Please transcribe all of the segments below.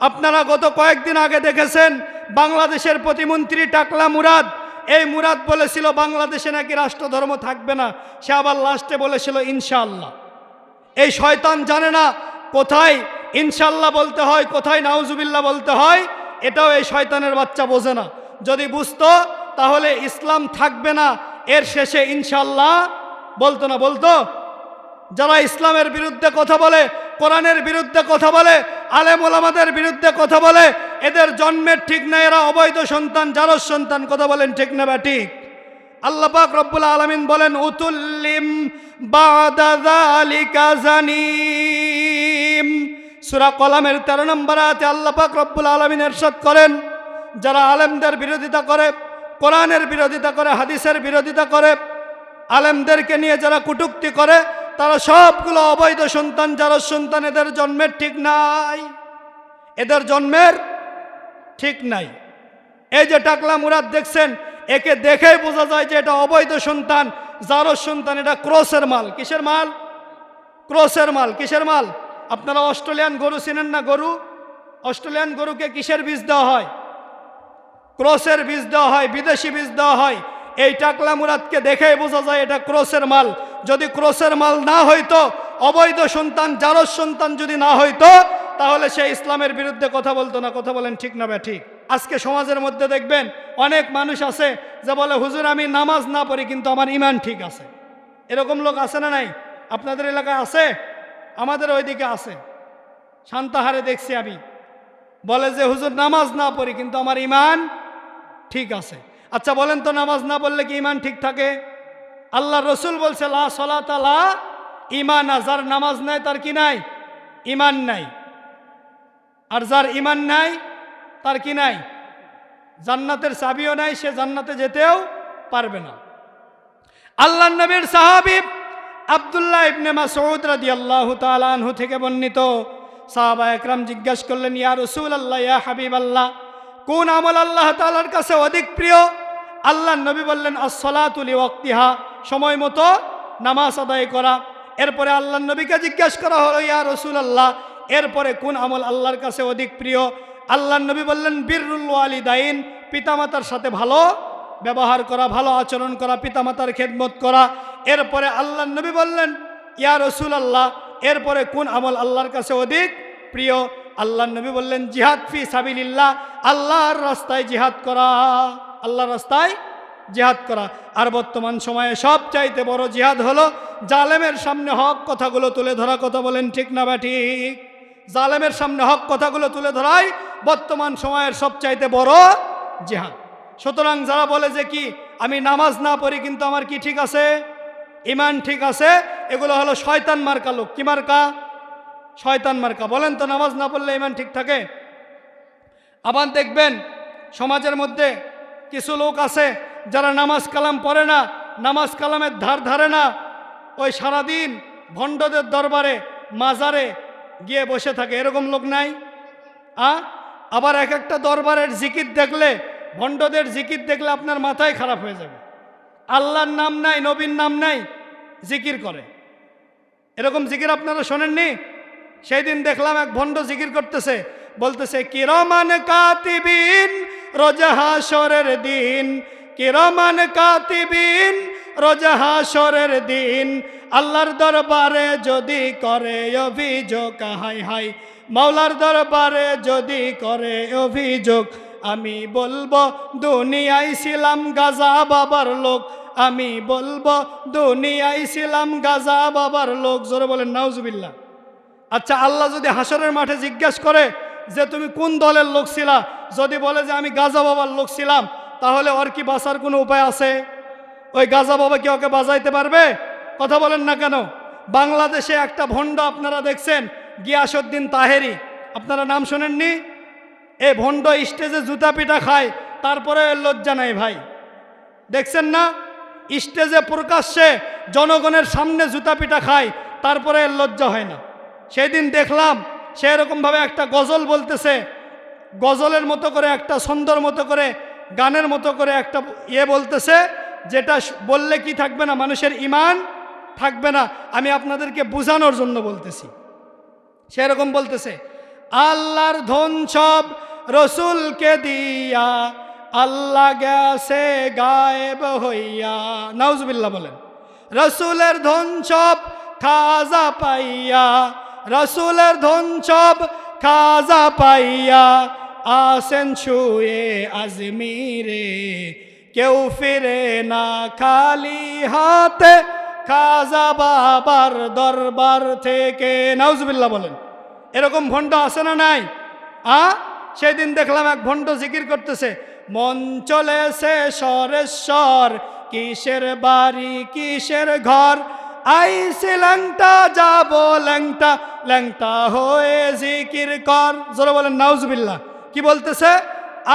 আপনারা গত কয়েকদিন আগে দেখেছেন, বাংলাদেশের প্রতিমন্ত্রী টাকলা মুরাদ। এই মুরাদ বলেছিল, বাংলাদেশে নাকি রাষ্ট্রধর্ম থাকবে না। সে আবার লাস্টে বলেছিল ইনশাল্লাহ এই শয়তান জানে না কোথায় ইনশাল্লাহ বলতে হয়, কোথায় নাউজুবিল্লাহ বলতে হয়। এটাও এই শয়তানের বাচ্চা বোঝে না। যদি বুঝতো, তাহলে ইসলাম থাকবে না। এর শেষে ইনশাল্লাহ বলতো না, বলতো? যারা ইসলামের বিরুদ্ধে কথা বলে, কোরআনের বিরুদ্ধে কথা বলে আলেম ওলামাদের বিরুদ্ধে কথা বলে, এদের জন্মের ঠিক না এরা অবৈধ সন্তান, জারস সন্তান, কথা বলেন ঠিক না বা ঠিক? আল্লাপাক রব্বুল আলমিন বলেন, উতুল্লিম বাদালিকাজানিম সুরা কলামের তেরো নম্বর আছে আল্লাপাক রব্বুল আলমিন এরশাদ করেন, যারা আলেমদের বিরোধিতা করে, কোরআনের বিরোধিতা করে, হাদিসের বিরোধিতা করে, আলেমদেরকে নিয়ে যারা কুটুক্তি করে তারা সবগুলো অবৈধ সন্তান, যারা সন্তান এদের জন্মের ঠিক নাই। এদের জন্মের ঠিক নাই। এই যে টাকলা মুরাদ দেখছেন, একে দেখেই বোঝা যায় যে এটা অবৈধ সন্তান, যারও সন্তান এটা ক্রসের মাল। কিসের মাল? ক্রসের মাল। কিসের মাল? আপনারা অস্ট্রেলিয়ান গরু চিনেন না গরু? অস্ট্রেলিয়ান গরুকে কিসের বীজ দেওয়া হয়? ক্রসের বীজ দেওয়া হয়, বিদেশি বীজ দেওয়া হয়। এই টাকলা মুরাদকে দেখেই বোঝা যায় এটা ক্রসের মাল। যদি ক্রসের মাল না হইতো, অবৈধ সন্তান জারস সন্তান যদি না হইতো, তাহলে সে ইসলামের বিরুদ্ধে কথা বলতো না। কথা বলেন ঠিক না ঠিক। আজকে সমাজের মধ্যে দেখবেন, অনেক মানুষ আছে যে বলে, হুজুর, আমি নামাজ না পড়ি, কিন্তু আমার ইমান ঠিক আছে। এরকম লোক আছে না নাই? আপনাদের এলাকায় আছে? আমাদের ওইদিকে আছে। শান্তাহারে দেখছি আমি। বলে যে, হুজুর, নামাজ না পড়ি, কিন্তু আমার ইমান ঠিক আছে। আচ্ছা বলেন তো, নামাজ না পড়লে কি ইমান ঠিক থাকে? আল্লাহ রসুল বলছে, লা সলাতালা ইমান আর যার নামাজ নাই, তার কি নাই? ইমান নাই। আর যার ইমান নাই, তার কি নাই? জান্নাতের চাবিও নাই, সে জান্নাতে যেতেও পারবে না। আল্লাহ নবীর সাহাবিব আবদুল্লাহ ইবনে মাসউদ রাদিয়াল্লাহু তাআলা আনহু থেকে বর্ণিত সাহাবা একরাম জিজ্ঞাসা করলেন, ইয়া রসুল আল্লাহ ইয়া হাবিব আল্লাহ কোন আমল আল্লাহ তাআলার কাছে অধিক প্রিয়? আল্লাহ নবী বললেন আসসালাতুলি ওয়াক্তিহা। সময় মতো নামাজ আদায় করা। এরপরে আল্লাহ নবীকে জিজ্ঞেস করা হলো, ইয়া রসুল আল্লাহ এরপরে কোন আমল আল্লাহর কাছে অধিক প্রিয়? আল্লাহ নবী বললেন বীরুল ওয়ালিদাইন, পিতামাতার সাথে ভালো ব্যবহার করা, ভালো আচরণ করা, পিতামাতার খেদমত করা। এরপরে আল্লাহ নবী বললেন, ইয়া রসুল আল্লাহ এরপরে কোন আমল আল্লাহর কাছে অধিক প্রিয়? আল্লাহ নবী বললেন, জিহাদ ফি সাবিলিল্লাহ, আল্লাহর রাস্তায় জিহাদ করা। আল্লাহর রাস্তায় জিহাদ করা। আর বর্তমান সময়ে সব চাইতে বড় জিহাদ হলো জালেমের সামনে হক কথাগুলো তুলে ধরা কথা বলেন ঠিক না বা ঠিক? জালেমের সামনে হক কথাগুলো তুলে ধরাই বর্তমান সময়ের সবচাইতে বড় জিহাদ। সুতরাং যারা বলে যে কি, আমি নামাজ না পড়ি কিন্তু আমার কি ঠিক আছে? ইমান ঠিক আছে, এগুলো হলো শয়তান মার্কা লোক। কি মার্কা? শয়তান মার্কা। বলেন তো নামাজ না পড়লে ইমান ঠিক থাকে? আবার দেখবেন সমাজের মধ্যে কিছু লোক আছে যারা নামাজ কালাম পড়ে না, নামাজ কালামের ধার ধারে না, ওই সারাদিন ভণ্ডদের দরবারে, মাজারে গিয়ে বসে থাকে। এরকম লোক নাই? আ? আবার এক একটা দরবারের জিকির দেখলে, ভণ্ডদের জিকির দেখলে আপনার মাথায় খারাপ হয়ে যাবে। আল্লাহর নাম নাই, নবীর নাম নাই, জিকির করে। এরকম জিকির আপনারা শোনেননি? সেই দিন দেখলাম এক ভণ্ড জিকির করতেছে, বলতেছে, কিরমান কাতিবিন রোজাহাসরের দিন কিরমান কাতিবিন রোজাহাসরের দিন। আল্লাহর দরবারে যদি করে অভিযোগ হাই হাই মাওলার দরবারে যদি করে অভিযোগ, আমি বলব, দুনিয়ায় ছিলাম গাজা বাবার লোক। আমি বলব, দুনিয়ায় ছিলাম গাজা বাবার লোক। জোরে বলেন, নাউজুবিল্লাহ। আচ্ছা আল্লাহ যদি হাসরের মাঠে জিজ্ঞাসা করে যে, তুমি কোন দলের লোক ছিলা? যদি বলে যে, আমি গাজা বাবার লোক ছিলাম। তাহলে ওর কি বাঁচার কোনো উপায় আছে? ওই গাজা বাবা কি ওকে বাজাইতে পারবে? কথা বলেন না কেন? বাংলাদেশে একটা ভণ্ড আপনারা দেখছেন, গিয়াসউদ্দিন তাহেরি। আপনারা নাম শোনেননি? এ ভণ্ড স্টেজে জুতা পিঠা খায়, তারপরে লজ্জা নাই ভাই। দেখছেন না? স্টেজে প্রকাশ্যে জনগণের সামনে জুতা পিঠা খায়, তারপরে লজ্জা হয় না। সেদিন দেখলাম, সে এরকমভাবে একটা গজল বলতেছে, গজলের মতো করে, একটা সুন্দর মতো করে গানের মতো করে একটা ইয়ে বলতেছে, যেটা বললে কি থাকবে না? মানুষের ইমান থাকবে না। আমি আপনাদেরকে বোঝানোর জন্য বলতেছি। সেরকম বলতেছে, আল্লাহর ধন সব রসুলকে দিয়া, আল্লাহ গেছে গায়েব হইয়া। নাউজবিল্লাহ বলেন, রসুলের ধন সব খাজা পাইয়া, রসুলের ধন সব খাজা পাইয়া আসেন ছুয়ে আজমিরে, কেউ ফিরে না খালি হাতে, খাজা বাবার দরবার থেকে। নাউজবিল্লাহ বলেন, এরকম ভণ্ড আছে না নাই? আ? সেদিন দেখলাম এক ভণ্ড জিকির করতেছে, মন চলেছে সরেশ্বর, কিসের বাড়ি, কিসের ঘর? আইসি ল্যাংটা, যাব ল্যাংটা ল্যাংটা হয়ে জিকির কর। জোরে বলেন, নাউজবিল্লাহ। কি বলতেছে?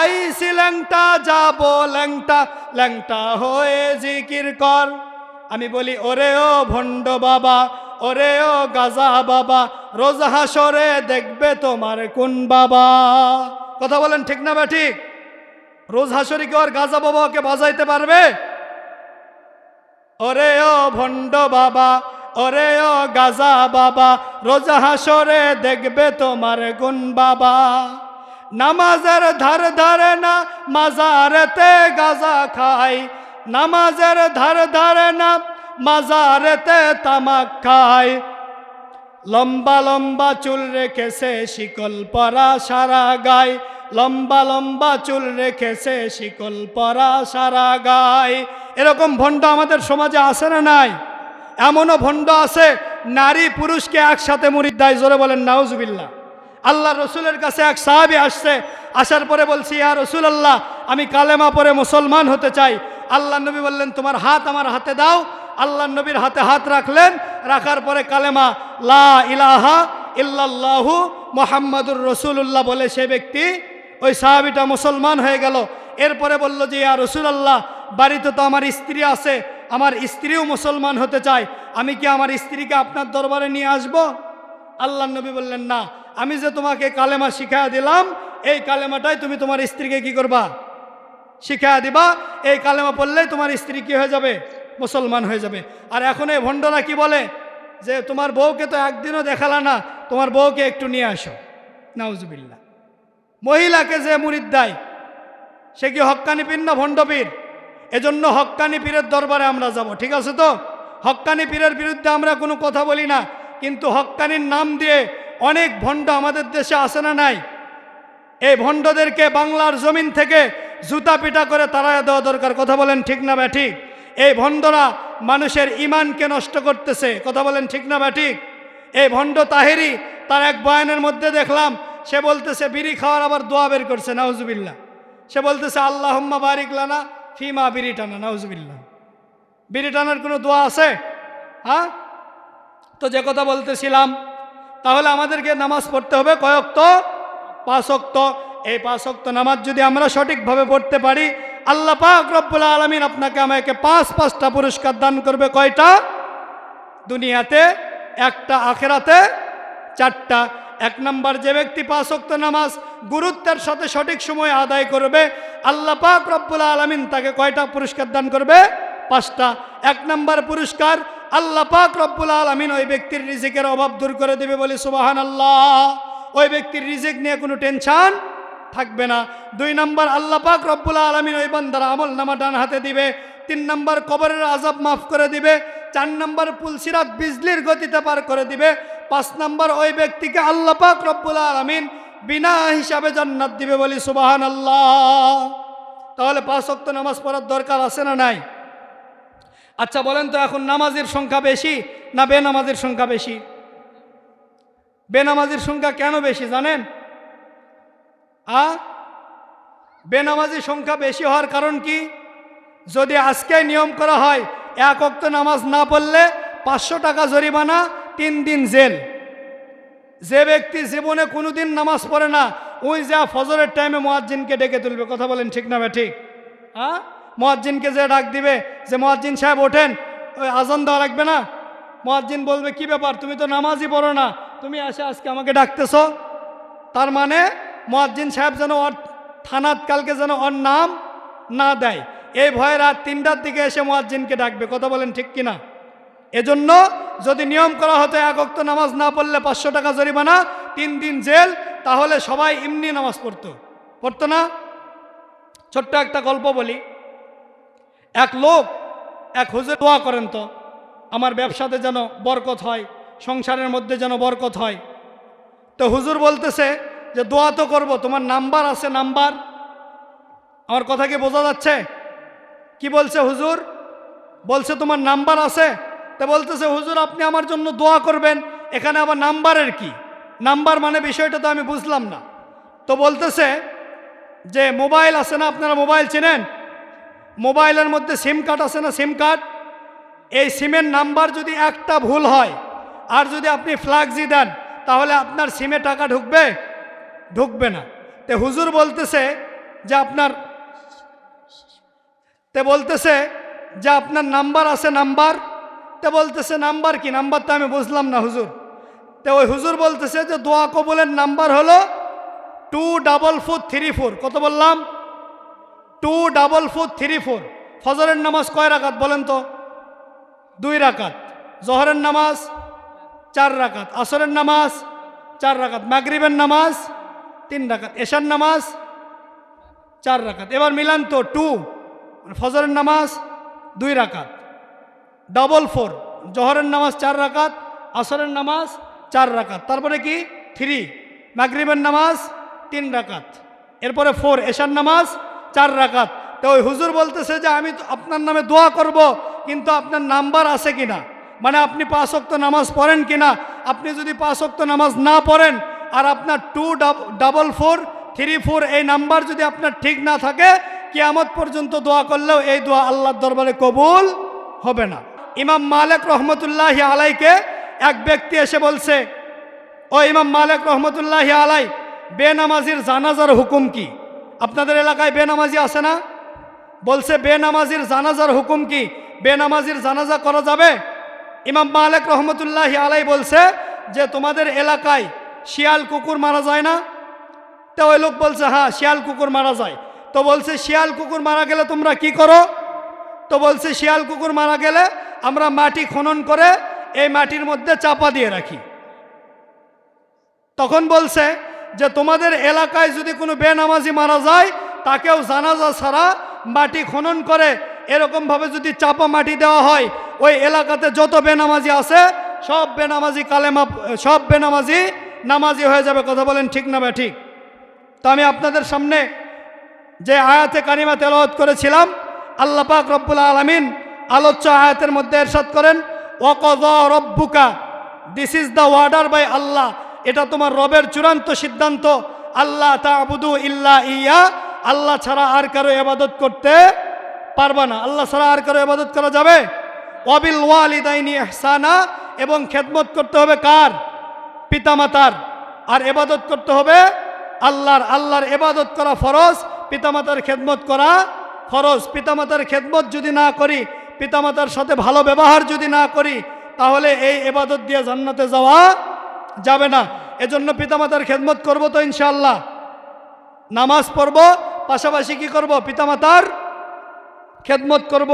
আইসি ল্যাংটা, যাব ল্যাংটা ল্যাংটা হয়ে জিকির কর। আমি বলি, ওরে ও ভণ্ড বাবা, ওরে ও গাজা বাবা, রোজ হাসরে দেখবে তোমার কোন বাবা। কথা বলেন ঠিক না বা ঠিক? রোজ হাসরে কি ওর গাজা বাবাকে বাজাইতে পারবে? ওরে ও ভণ্ড বাবা, ওরে ও গাজা বাবা, রোজ হাসরে দেখবে তোমার গুণ বাবা। নামাজের ধার ধারে না, মাজারেতে গাজা খাই। নামাজের ধার ধারে না, মাজারেতে তামাক খায় লম্বা লম্বা চুল রেখেছে শিকল পরা সারা গায় লম্বা লম্বা চুল রেখেছে শিকল পরা সারা গায় এরকম ভণ্ড আমাদের সমাজে আছে না নাই? এমনও ভণ্ড আছে, নারী পুরুষকে একসাথে মুড়ি দেয় জোরে বলেন নাউজবিল্লা আল্লাহ রসুলের কাছে এক সাহাবি আসছে, আসার পরে বলছি, ইয়া রসুল আল্লাহ আমি কালেমা পরে মুসলমান হতে চাই। আল্লাহ নবী বললেন, তোমার হাত আমার হাতে দাও। আল্লাহ নবীর হাতে হাত রাখলেন, রাখার পরে কালেমা, লা ইলাহা ইল্লাল্লাহু মোহাম্মদুর রসুল্লাহ বলে সে ব্যক্তি ওই সাহাবিটা মুসলমান হয়ে গেল। এরপরে বলল যে, ইয়া রসুলাল্লাহ, বাড়িতে তো আমার স্ত্রী আছে, আমার স্ত্রীও মুসলমান হতে চায়, আমি কি আমার স্ত্রীকে আপনার দরবারে নিয়ে আসব? আল্লাহ নবী বললেন, না। আমি যে তোমাকে কালেমা শিখাইয়া দিলাম, এই কালেমাটাই তুমি তোমার স্ত্রীকে কি করবা? শিখাইয়া দিবা। এই কালেমা পড়লেই তোমার স্ত্রী কি হয়ে যাবে? মুসলমান হয়ে যাবে। আর এখন এই ভণ্ডরা কি বলে? যে তোমার বউকে তো একদিনও দেখালা না, তোমার বউকে একটু নিয়ে আসো। নাউজুবিল্লা মহিলাকে যে মুরিদ দেয়, সে কি হক্কানি পীর না ভণ্ডপীর এজন্য হক্কানি পীরের দরবারে আমরা যাব, ঠিক আছে তো? হক্কানি পীরের বিরুদ্ধে আমরা কোনো কথা বলি না, কিন্তু হক্কানির নাম দিয়ে অনেক ভণ্ড আমাদের দেশে আসে না নাই। এই ভণ্ডদেরকে বাংলার জমিন থেকে জুতা পিটা করে তাড়ায় দেওয়া দরকার। কথা বলেন ঠিক না ব্যা ঠিক? এই ভণ্ডরা মানুষের ইমানকে নষ্ট করতেছে। কথা বলেন ঠিক না ব্যা ঠিক? এই ভণ্ড তাহেরি, তার এক বয়ানের মধ্যে দেখলাম, সে বলতেছে, বিড়ি খাওয়ার আবার দোয়া বের করছে নাউজুবিল্লা সে বলতেছে, আল্লাহম্মা বারিক লানা ফিমা বিড়ি টানা নাউজুবিল্লা বিড়ি টানার কোনো দোয়া আছে? হ্যাঁ? তো যে কথা বলতেছিলাম তাহলে আমাদেরকে নামাজ পড়তে হবে কয়ক্ত? পাঁচক্ত। এই পাঁচক্ত নামাজ যদি আমরা সঠিকভাবে পড়তে পারি, আল্লাহ পাক রব্বুল আলমিন আপনাকে আমাকে পাঁচ, পাঁচটা পুরস্কার দান করবে কয়টা? দুনিয়াতে, একটা আখেরাতে, চারটা। এক নম্বর যে ব্যক্তি পাঁচক্ত নামাজ গুরুত্বের সাথে সঠিক সময় আদায় করবে, আল্লাহ পাক রব্বুল আলমিন তাকে কয়টা পুরস্কার দান করবে? পাঁচটা। এক নম্বর পুরস্কার আল্লাহ পাক রব্বুল আলমিন ওই ব্যক্তির রিজিকের অভাব দূর করে দেবে বলে সুবাহান আল্লাহ ওই ব্যক্তির রিজিক নিয়ে কোনো টেনশন থাকবে না। দুই নম্বর, আল্লাহ পাক রব্বুল আলমিন ওই বান্দার আমল নামা ডান হাতে দিবে। তিন নম্বর, কবরের আজাব মাফ করে দিবে। চার নম্বর, পুলসিরাত বিজলির গতিতে পার করে দিবে। পাঁচ নম্বর, ওই ব্যক্তিকে আল্লাহ পাক রব্বুল আলমিন বিনা হিসাবে জান্নাত দিবে বলি সুবাহান আল্লাহ তাহলে পাঁচ অক্ত নামাজ পড়ার দরকার আছে না নাই? আচ্ছা বলেন তো এখন নামাজের সংখ্যা বেশি না বেনামাজের সংখ্যা বেশি? বেনামাজির সংখ্যা কেন বেশি জানেন? আ? বেনামাজির সংখ্যা বেশি হওয়ার কারণ কি? যদি আজকে নিয়ম করা হয়, এক অক্ত নামাজ না পড়লে পাঁচশো টাকা জরিমানা, তিন দিন জেল। যে ব্যক্তি জীবনে কোনোদিন নামাজ পড়ে না, ওই যা ফজরের টাইমে মোয়াজ্জিনকে ডেকে তুলবে, কথা বলেন ঠিক না ঠিক? হ্যাঁ মোয়াজ্জিনকে যে ডাক দিবে, যে মোয়াজ্জিন সাহেব ওঠেন, ওই আজান দেওয়া লাগবে না? মোয়াজ্জিন বলবে, কি ব্যাপার? তুমি তো নামাজই পড়ো না। তুমি আসে আজকে আমাকে ডাকতেছ? তার মানে মোয়াজ্জিন সাহেব যেন ওর থানাত কালকে যেন ওর নাম না দেয়। এই ভয়ে রাত তিনটার দিকে এসে মোয়াজ্জিনকে ডাকবে। কথা বলেন ঠিক কিনা? এজন্য যদি নিয়ম করা হতো, এক অক্ত নামাজ না পড়লে পাঁচশো টাকা জরিমানা, তিন দিন জেল, তাহলে সবাই এমনি নামাজ পড়তো। পড়তো না? ছোট্ট একটা গল্প বলি। এক লোক, এক হুজুর দোয়া করেন তো, আমার ব্যবসাতে যেন বরকত হয়, সংসারের মধ্যে যেন বরকত হয়। তো হুজুর বলতেছে যে, দোয়া তো করব, তোমার নাম্বার আছে নাম্বার? আমার কথা কি বোঝা যাচ্ছে? কি বলছে হুজুর? বলছে, তোমার নাম্বার আছে? তো বলতেছে, হুজুর, আপনি আমার জন্য দোয়া করবেন, এখানে আবার নাম্বারের কি? নাম্বার মানে বিষয়টা তো আমি বুঝলাম না। তো বলতেছে যে, মোবাইল আছে না, আপনারা মোবাইল চেনেন? মোবাইলের মধ্যে সিম কার্ড আছে না সিম কার্ড? এই সিমের নাম্বার যদি একটা ভুল হয়, আর যদি আপনি ফ্ল্যাগজি দেন, তাহলে আপনার সিমে টাকা ঢুকবে? ঢুকবে না। তে হুজুর বলতেছে যে আপনার, তে বলতেছে যে আপনার নাম্বার আছে নাম্বার। তে বলতেছে, নাম্বার কি? নাম্বার তো আমি বুঝলাম না হুজুর। তে ওই হুজুর বলতেছে যে দোয়া কবুলের নাম্বার হলো two double four three four কত বললাম? Two double four three four ফজরের নামাজ কয় রাকাত বলেন তো? দুই রাকাত। জহরের নামাজ চার রাকাত। আসরের নামাজ চার রাকাত। মাগরিবের নামাজ তিন রাকাত। এশার নামাজ চার রাকাত। এবার মিলান তো টু ফজরের নামাজ দুই রাকাত। ডাবল ফোর জহরের নামাজ চার রাকাত, আসরের নামাজ চার রাকাত। তারপরে কি? থ্রি মাগরিবের নামাজ তিন রাকাত। এরপরে ফোর এশার নামাজ চার রাকাত। তো ওই হুজুর বলতেছে যে, আমি আপনার নামে দোয়া করব, কিন্তু আপনার নাম্বার আছে কিনা? মানে আপনি পাঁচ অক্ত নামাজ পড়েন কিনা? আপনি যদি পাঁচ অক্ত নামাজ না পড়েন আর আপনার two double four, three four এই নাম্বার যদি আপনার ঠিক না থাকে, কিয়ামত পর্যন্ত দোয়া করলেও এই দোয়া আল্লাহর দরবারে কবুল হবে না। ইমাম মালিক রহমতুল্লাহ আলাইকে এক ব্যক্তি এসে বলছে, ও ইমাম মালিক রহমতুল্লাহ আলাই, বেনামাজির জানাজার হুকুম কি? আপনাদের এলাকায় বেনামাজি আছে না? বলছে বেনামাজির জানাজার হুকুম কি? বেনামাজির জানাজা করা যাবে? ইমাম মালিক রহমতুল্লাহ আলাই বলছে যে তোমাদের এলাকায় শিয়াল, কুকুর মারা যায় না? তো ওই লোক বলছে হ্যাঁ শিয়াল, কুকুর মারা যায়। তো বলছে, শিয়াল, কুকুর মারা গেলে তোমরা কি করো? তো বলছে, শিয়াল, কুকুর মারা গেলে আমরা মাটি খনন করে এই মাটির মধ্যে চাপা দিয়ে রাখি। তখন বলছে যে তোমাদের এলাকায় যদি কোনো বেনামাজি মারা যায়, তাকেও জানাজা ছাড়া মাটি খনন করে। এরকমভাবে যদি চাপা মাটি দেওয়া হয়, ওই এলাকাতে যত বেনামাজি আছে, সব বেনামাজি কালেমা, সব বেনামাজি নামাজি হয়ে যাবে। কথা বলেন ঠিক না ঠিক তো আমি আপনাদের সামনে যে আয়াতে কারিমা তেলাওয়াত করেছিলাম, আল্লাহ পাক রব্বুল আলমিন আলোচ্য আয়াতের মধ্যে এরশাদ করেন ওকদ রব্বুকা this is the order by আল্লাহ এটা তোমার রবের চূড়ান্ত সিদ্ধান্ত। আল্লাহ তাবুদু ইল্লা ইয়া। আল্লাহ ছাড়া আর কারও এবাদত করতে পারবা না। আল্লাহ ছাড়া আর কারও এবাদত করা যাবে? অবিল ওয়ালিদাইনি এহসানা এবং খেদমত করতে হবে কার? পিতামাতার। আর এবাদত করতে হবে আল্লাহর। আল্লাহর এবাদত করা ফরজ, পিতামাতার খেদমত করা ফরজ। পিতামাতার খেদমত যদি না করি, পিতামাতার সাথে ভালো ব্যবহার যদি না করি, তাহলে এই এবাদত দিয়ে জান্নাতে যাওয়া যাবে না। এজন্য পিতামাতার খেদমত করব তো ইনশাল্লাহ নামাজ পড়ব, পাশাপাশি কি করব? পিতামাতার খেদমত করব।